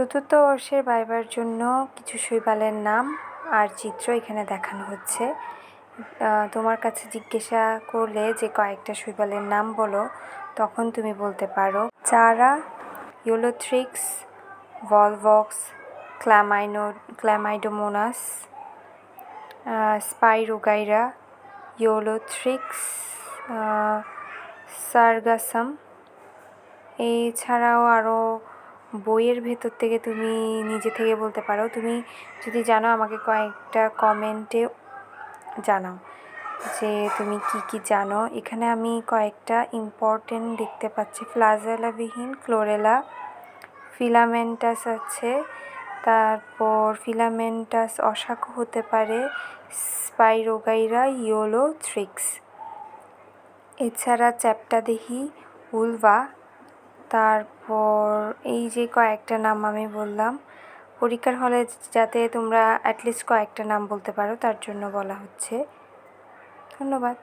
চতুর্থ বর্ষের ভাইবার জন্য কিছু শৈবালের নাম আর চিত্র এখানে দেখানো হচ্ছে। তোমার কাছে জিজ্ঞাসা করলে যে কয়েকটা শৈবালের নাম বলো, তখন তুমি বলতে পারো, চারা, ইউলোথ্রিক্স, ভলভক্স ক্ল্যামাইনো ক্ল্যামাইডোমোনাস স্পাইরোগাইরা, ইউলোথ্রিক্স সার্গাসাম। এছাড়াও আরও বইয়ের ভেতর থেকে তুমি নিজে থেকে বলতে পারো। তুমি যদি জানো, আমাকে কয়েকটা কমেন্টে জানাও যে তুমি কি কি জানো। এখানে আমি কয়েকটা ইম্পর্টেন্ট দেখতে পাচ্ছি। ফ্লাজেলাবিহীন ক্লোরেলা ফিলামেন্টাস আছে। তারপর ফিলামেন্টাস অশাখ হতে পারে। স্পাইরোগাইরা ইয়োলো থ্রিক্স এছাড়া চ্যাপ্টাদেহি উলভা তারপর এই যে কয়েকটা নাম আমি বললাম, পরীক্ষার হলে যাতে তোমরা অ্যাটলিস্ট কয়েকটা নাম বলতে পারো, তার জন্য বলা হচ্ছে। ধন্যবাদ।